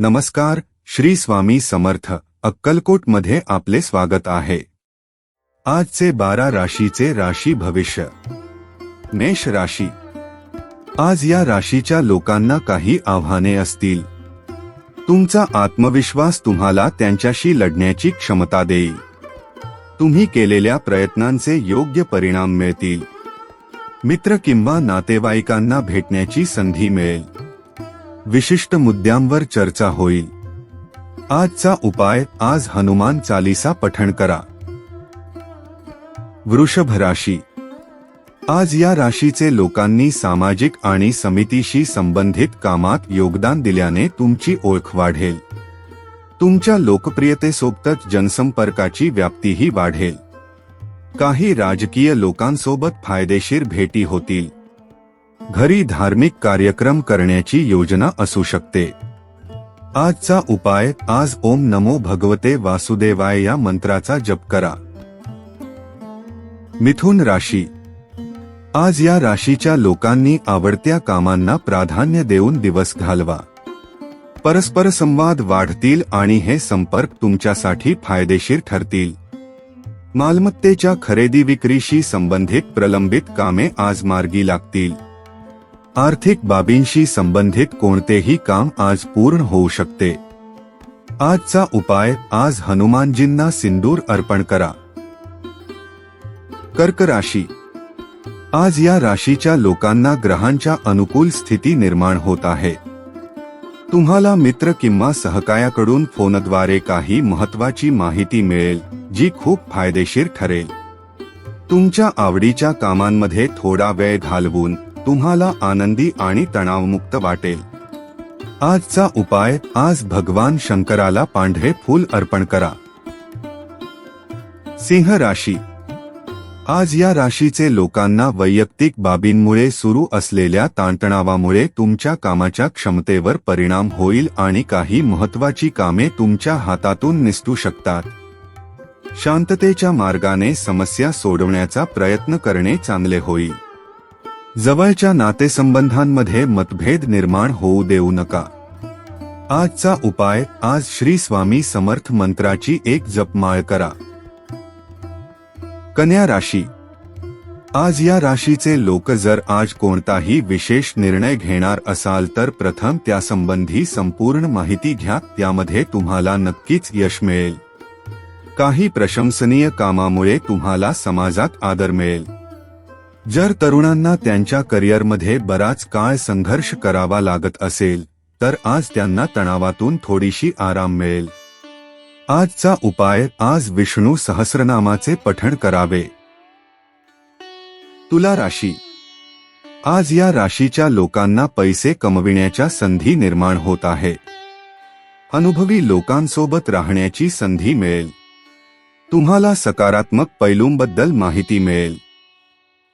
नमस्कार श्री स्वामी समर्थ अक्कलकोटमध्ये आपले स्वागत आहे. आजचे बारा राशीचे राशी भविष्य. मेष राशी. आज या राशीच्या लोकांना काही आव्हाने असतील. तुमचा आत्मविश्वास तुम्हाला त्यांच्याशी लढण्याची क्षमता देईल. तुम्ही केलेल्या प्रयत्नांचे योग्य परिणाम मिळतील. मित्र किंवा नातेवाईकांना भेटण्याची संधी मिळेल. विशिष्ट मुद्द्यांवर चर्चा होईल. आजचा उपाय आज हनुमान चालीसा पठण करा. वृषभ राशी. आज या राशीचे लोकांनी सामाजिक आणि समितीशी संबंधित कामात योगदान दिल्याने तुमची ओळख वाढेल. तुमच्या लोकप्रियतेसोबतच जनसंपर्काची व्याप्तीही वाढेल. काही राजकीय लोकांसोबत फायदेशीर भेटी होतील. घरी धार्मिक कार्यक्रम करण्याची योजना असू शकते. आजचा उपाय आज ओम नमो भगवते वासुदेवाय या मंत्राचा जप करा. मिथुन राशी. आज या राशीच्या लोकांनी आवडत्या कामांना प्राधान्य देऊन दिवस घालवा. परस्पर संवाद वाढतील आणि हे संपर्क तुमच्यासाठी फायदेशीर ठरतील. मालमत्तेच्या खरेदी विक्रीशी संबंधित प्रलंबित कामे आज मार्गी लागतील. आर्थिक बाबींशी संबंधित कोणतेही काम आज पूर्ण होऊ शकते. आजचा उपाय आज हनुमानजींना सिंदूर अर्पण करा. कर्क राशी. आज या राशीच्या लोकांना ग्रहांच्या अनुकूल स्थिती निर्माण होत आहे. तुम्हाला मित्र किंवा सहकायाकडून फोनद्वारे काही महत्वाची माहिती मिळेल जी खूप फायदेशीर ठरेल. तुमच्या आवडीच्या कामांमध्ये थोडा वेळ घालवून तुम्हाला आनंदी आणि तणावमुक्त वाटेल. आजचा उपाय आज भगवान शंकराला पांढरे फूल अर्पण करा. सिंह राशी. आज या राशीचे लोकांना वैयक्तिक बाबींमुळे सुरू असलेल्या ताणतणावामुळे तुमच्या कामाच्या क्षमतेवर परिणाम होईल आणि काही महत्वाची कामे तुमच्या हातातून निसटू शकतात. शांततेच्या मार्गाने समस्या सोडवण्याचा प्रयत्न करणे चांगले होईल. जवळच्या नातेसंबंधांमध्ये मतभेद निर्माण होऊ देऊ नका. आजचा उपाय आज श्री स्वामी समर्थ मंत्राची एक जपमाळ करा. कन्या राशी. आज या राशीचे लोक जर आज कोणताही विशेष निर्णय घेणार असाल तर प्रथम त्यासंबंधी संपूर्ण माहिती घ्या त्यामध्ये तुम्हाला नक्कीच यश मिळेल. काही प्रशंसनीय कामामुळे तुम्हाला समाजात आदर मिळेल. जर तरुणांना त्यांच्या करिअरमध्ये बराच काळ संघर्ष करावा लागत असेल तर आज त्यांना तणावातून थोडीशी आराम मिळेल. आजचा उपाय आज विष्णू सहस्रनामाचे पठण करावे. तुला राशी. आज या राशीच्या लोकांना पैसे कमविण्याच्या संधी निर्माण होत आहे. अनुभवी लोकांसोबत राहण्याची संधी मिळेल. तुम्हाला सकारात्मक पैलूंबद्दल माहिती मिळेल.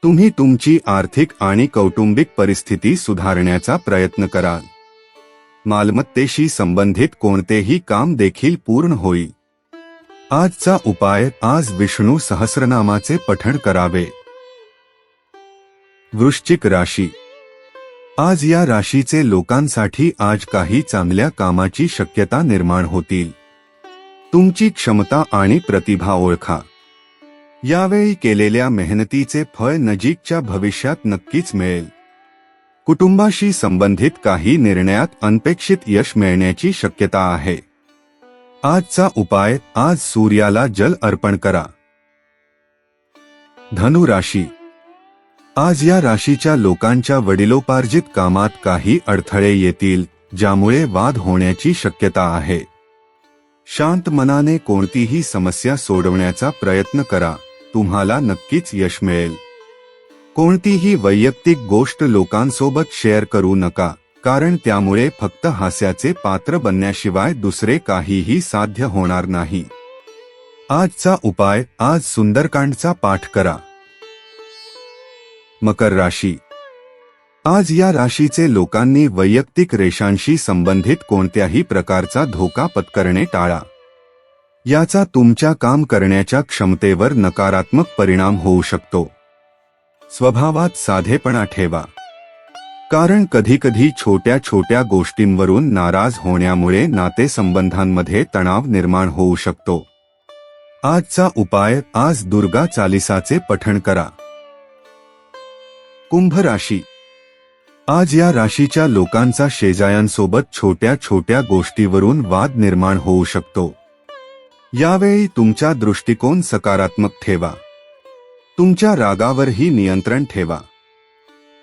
तुम्ही तुमची आर्थिक आणि कौटुंबिक परिस्थिती सुधारण्याचा प्रयत्न कराल. मालमत्तेशी संबंधित कोणतेही काम देखील पूर्ण होईल. आजचा उपाय आज विष्णू सहस्रनामाचे पठण करावे. वृश्चिक राशी. आज या राशीचे लोकांसाठी आज काही चांगल्या कामाची शक्यता निर्माण होतील. तुमची क्षमता आणि प्रतिभा ओळखा. यावेळी केलेल्या मेहनतीचे फळ नजीकच्या भविष्यात नक्कीच मिळेल. कुटुंबाशी संबंधित काही निर्णयात अनपेक्षित यश मिळण्याची शक्यता आहे. आजचा उपाय आज सूर्याला जल अर्पण करा. धनु राशी. आज या राशीच्या लोकांच्या वडिलोपार्जित कामात काही अडथळे येतील ज्यामुळे वाद होण्याची शक्यता आहे. शांत मनाने कोणतीही समस्या सोडवण्याचा प्रयत्न करा. तुम्हाला नक्कीच यश मिळेल. कोणतीही वैयक्तिक गोष्ट लोकांसोबत शेअर करू नका कारण त्यामुळे फक्त हास्याचे पात्र बनण्याशिवाय दुसरे काहीही साध्य होणार नाही. आजचा उपाय आज सुंदरकांडचा पाठ करा. मकर राशी. आज या राशीचे लोकांनी वैयक्तिक रेषांशी संबंधित कोणत्याही प्रकारचा धोका पत्करणे टाळा. याचा तुमच्या काम करण्याच्या क्षमतेवर नकारात्मक परिणाम होऊ शकतो. स्वभावात साधेपणा ठेवा. कारण कधीकधी छोट्या छोट्या गोष्टींवरून नाराज होण्यामुळे नातेसंबंधांमध्ये तणाव निर्माण होऊ शकतो. आजचा उपाय आज दुर्गा चालिसाचे पठण करा. कुंभ राशी. आज या राशीच्या लोकांचा शेजायांसोबत छोट्या छोट्या गोष्टीवरून वाद निर्माण होऊ शकतो. यावेळी तुमचा दृष्टिकोन सकारात्मक ठेवा. तुमच्या रागावरही नियंत्रण ठेवा.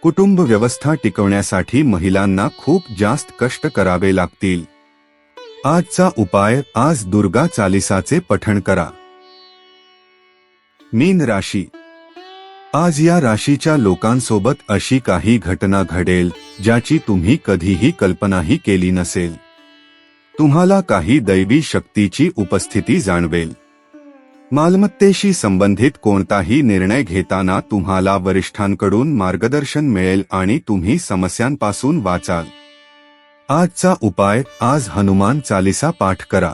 कुटुंब व्यवस्था टिकवण्यासाठी महिलांना खूप जास्त कष्ट करावे लागतील. आजचा उपाय आज दुर्गा चालिसाचे पठण करा. मीन राशी. आज या राशीच्या लोकांसोबत अशी काही घटना घडेल ज्याची तुम्ही कधीही कल्पनाही केली नसेल. तुम्हाला काही दैवी शक्तीची उपस्थिती जाणवेल. मालमत्तेशी संबंधित कोणताही निर्णय घेताना तुम्हाला वरिष्ठांकडून मार्गदर्शन मिळेल आणि तुम्ही समस्यांपासून वाचाल. आजचा उपाय आज हनुमान चालिसा पाठ करा.